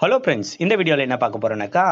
Hello friends இந்த வீடியோவில் என்ன பார்க்க போறோம்னாக்கா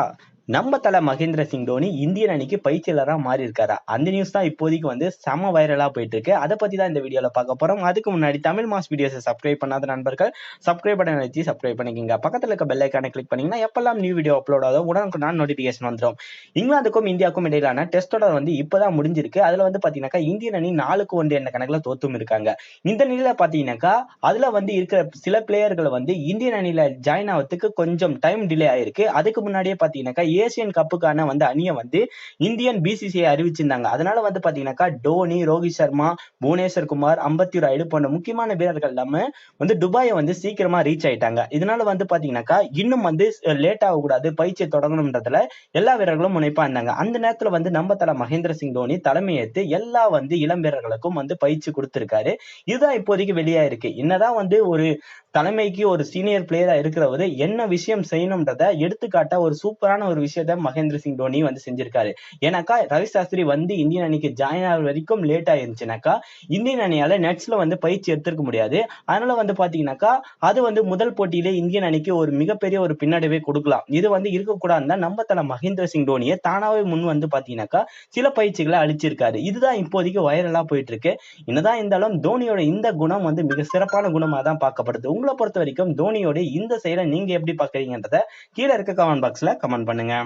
நம்ம தலை மகேந்திர சிங் தோனி இந்தியன் அணிக்கு பயிற்சியாளராக மாறி இருக்காரா அந்த நியூஸ் தான் இப்போதைக்கு வந்து செம வைரலாக போயிட்டு இருக்கு அதை பத்தி தான் இந்த வீடியோவில் பார்க்க போறோம். அதுக்கு முன்னாடி தமிழ் மாஸ் வீடியோஸை சப்ஸ்கிரைப் பண்ணாத நண்பர்கள் சப்ஸ்கிரைப் பண்ண வச்சு சப்ஸ்கிரைப் பண்ணிக்கோங்க. பக்கத்தில் இருக்க பெல் ஐக்கானை கிளிக் பண்ணீங்கன்னா எப்பெல்லாம் நியூ வீடியோ அப்லோட் ஆகும் உடனுக்கு நான் நோட்டிஃபிகேஷன் வந்துடும் இங்கிலாந்துக்கும் இந்தியாவுக்கும் இடையிலான டெஸ்ட் தொடர் வந்து இப்போதான் முடிஞ்சிருக்கு. அதுல வந்து பார்த்தீங்கன்னாக்கா இந்தியன் அணி நாலுக்கு ஒன்று என்ற கணக்கில் தோத்தும் இருக்காங்க. இந்த நிலையில பாத்தீங்கன்னாக்கா அதுல வந்து இருக்கிற சில பிளேயர்கள் வந்து இந்தியன் அணியில ஜாயின் ஆகிறதுக்கு கொஞ்சம் டைம் டிலே ஆயிருக்கு. அதுக்கு முன்னாடியே பாத்தீங்கன்னாக்கா ஏசியன் கப்புக்கான வந்து அணியை வந்து இந்தியன் பிசிசிஐ அறிவிச்சிருந்தாங்க. அதனால வந்து பாத்தீங்கன்னாக்கா டோனி ரோஹித் சர்மா புவனேஸ்வர் குமார் அம்பத்தி ராயுடு போன்ற முக்கியமான வீரர்கள் எல்லாமே வந்து துபாயை வந்து சீக்கிரமா ரீச் ஆயிட்டாங்க. இதனால வந்து பாத்தீங்கன்னாக்கா இன்னும் வந்து லேட் ஆகக்கூடாது பயிற்சியை தொடங்கணும்ன்றதுல எல்லா வீரர்களும் முனைப்பா இருந்தாங்க. அந்த நேரத்துல வந்து நம்ம தலை மகேந்திர சிங் தோனி தலைமையேற்று எல்லா வந்து இளம் வீரர்களுக்கும் வந்து பயிற்சி கொடுத்திருக்காரு. இதுதான் இப்போதைக்கு வெளியா இருக்கு என்னதான் வந்து ஒரு தலைமைக்கு ஒரு சீனியர் பிளேயரா இருக்கிறவரு என்ன விஷயம் செய்யணும்ன்றத எடுத்துக்காட்ட ஒரு சூப்பரான ஒரு விஷயத்த மகேந்திர சிங் தோனி வந்து செஞ்சிருக்காரு. ஏன்னாக்கா ரவி சாஸ்திரி வந்து இந்தியன் அணிக்கு ஜாயின் ஆகிற வரைக்கும் லேட் ஆயிருந்துச்சுனாக்கா இந்தியன் அணியால நெட்ஸ்ல வந்து பயிற்சி எடுத்திருக்க முடியாது. அதனால வந்து பாத்தீங்கன்னாக்கா அது வந்து முதல் போட்டியிலே இந்தியன் அணிக்கு ஒரு மிகப்பெரிய ஒரு பின்னடைவை கொடுக்கலாம். இது வந்து இருக்கக்கூடாதுன்னு நம்ம தலை மகேந்திர சிங் தோனியை தானாவே முன் வந்து பாத்தீங்கன்னாக்கா சில பயிற்சிகளை அழிச்சிருக்காரு இதுதான் இப்போதைக்கு வைரலா போயிட்டு இருக்கு. என்னதான் இருந்தாலும் தோனியோட இந்த குணம் வந்து மிக சிறப்பான குணமா தான் பார்க்கப்படுது. உங்களை பொறுத்த வரைக்கும் தோனியோட இந்த செயலை நீங்க எப்படி பாக்குறீங்கன்றத கீழே இருக்க கமெண்ட் பாக்ஸ்ல கமெண்ட் பண்ணுங்க.